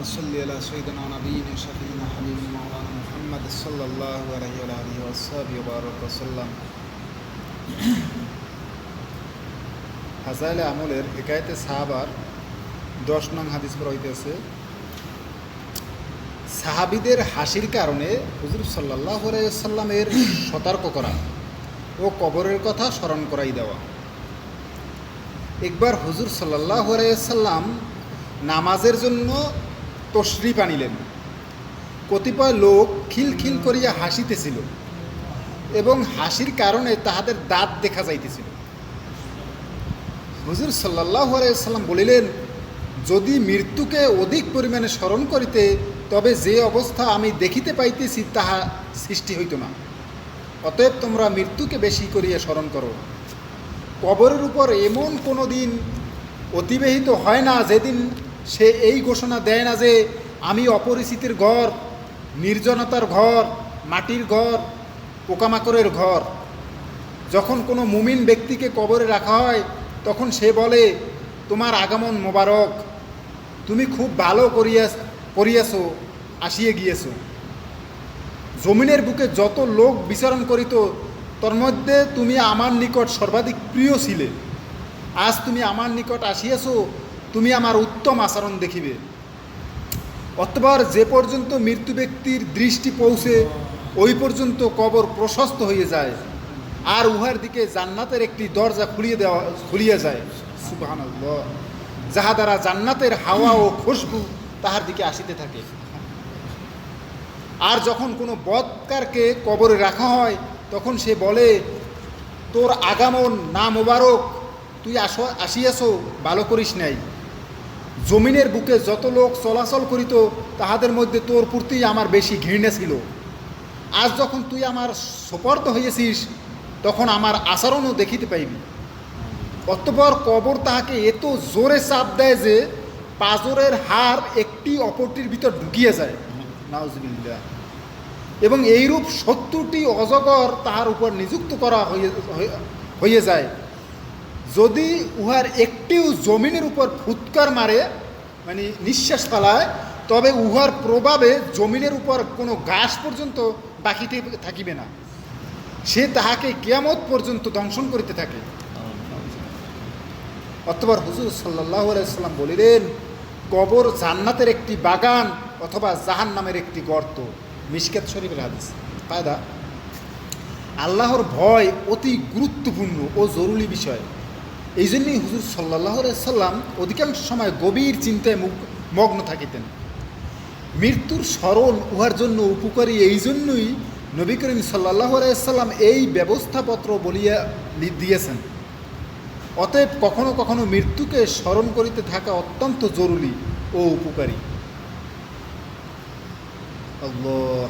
وصل على سيدنا ونبينا شفينا حبيبنا مولانا محمد صلى الله عليه وعلى آله وصحبه وبارك وسلم হাজাইলে আমলের হেকায়তে সাহাবার দশ নং হাদিস পর হইতেছে সাহাবিদের হাসির কারণে হুজুর সাল্লাহ সাল্লামের সতর্ক করা ও কবরের কথা স্মরণ করাই দেওয়া একবার হুজুর সাল্লাহ সাল্লাম নামাজের জন্য তশরিপ আনিলেন। কতিপয় লোক খিলখিল করিয়া হাসিতেছিল এবং হাসির কারণে তাহাদের দাঁত দেখা যাইতেছিল। হুজুর সাল্লাহ বলিলেন, যদি মৃত্যুকে অধিক পরিমাণে স্মরণ করিতে, তবে যে অবস্থা আমি দেখিতে পাইতেছি তাহা সৃষ্টি হইত না। অতএব তোমরা মৃত্যুকে বেশি করিয়া স্মরণ করো। কবরের উপর এমন কোনো দিন অতিবাহিত হয় না যেদিন সে এই ঘোষণা দেয় না যে আমি অপরিচিতির ঘর, নির্জনতার ঘর, মাটির ঘর, পোকামাকড়ের ঘর। যখন কোনো মুমিন ব্যক্তিকে কবরে রাখা হয়, তখন সে বলে, তোমার আগমন মোবারক। তুমি খুব ভালো করিয়া করিয়াছ, আসিয়ে গিয়েছ। জমিনের বুকে যত লোক বিচরণ করিত, তোর মধ্যে তুমি আমার নিকট সর্বাধিক প্রিয় ছিলে। আজ তুমি আমার নিকট আসিয়াছ তুমি আমার উত্তম আচরণ দেখিবে। অতবার যে পর্যন্ত মৃত্যু ব্যক্তির দৃষ্টি পৌঁছে, ওই পর্যন্ত কবর প্রশস্ত হয়ে যায়। আর উহার দিকে জান্নাতের একটি দরজা খুলিয়ে দেওয়া, খুলিয়ে যায়। সুবাহান যাহা দ্বারা জান্নাতের হাওয়া ও খুশবু তাহার দিকে আসিতে থাকে। আর যখন কোনো বৎকারকে কবরে রাখা হয়, তখন সে বলে, তোর আগামন না মোবারক তুই আস, আসিয়াছো, ভালো করিস নাই। জমিনের বুকে যত লোক চলাচল করিত, তাহাদের মধ্যে তোর প্রতি আমার বেশি ঘৃণা ছিল। আজ যখন তুই আমার সোপর্দ হইয়াছিস, তখন আমার আচরণও দেখিতে পাইবি। অতপর কবর তাহাকে এত জোরে চাপ দেয় যে, পাজরের হার একটি অপরটির ভিতর ঢুকিয়ে যায়। নাউজবিল্লা এবং এইরূপ সত্তরটি অজগর তাহার উপর নিযুক্ত করা হয়ে হয়ে যায়। যদি উহার একটিও জমিনের উপর ফুৎকার মারে মানে নিঃশ্বাস ফেলায়, তবে উহার প্রভাবে জমিনের উপর কোনো ঘাস পর্যন্ত বাকিতে থাকিবে না। সে তাহাকে কেয়ামত পর্যন্ত দংশন করিতে থাকে। অথবা হুজুর সাল্লাহ সাল্লাম বলিলেন, কবর জান্নাতের একটি বাগান অথবা জাহান নামের একটি গর্ত। মিসকাত শরীফের হাদিস। ফায়দা আল্লাহর ভয় অতি গুরুত্বপূর্ণ ও জরুরি বিষয়। এই জন্যই হুজুর সাল্লাহ সাল্লাম অধিকাংশ সময় গভীর চিন্তায় মগ্ন থাকিতেন। মৃত্যুর স্মরণ উহার জন্য উপকারী এই জন্যই নবী করিম সাল্লাহ সাল্লাম এই ব্যবস্থাপত্র বলিয়া দিয়েছেন। অতএব কখনো কখনো মৃত্যুকে স্মরণ করিতে থাকা অত্যন্ত জরুরি ও উপকারী। আল্লাহ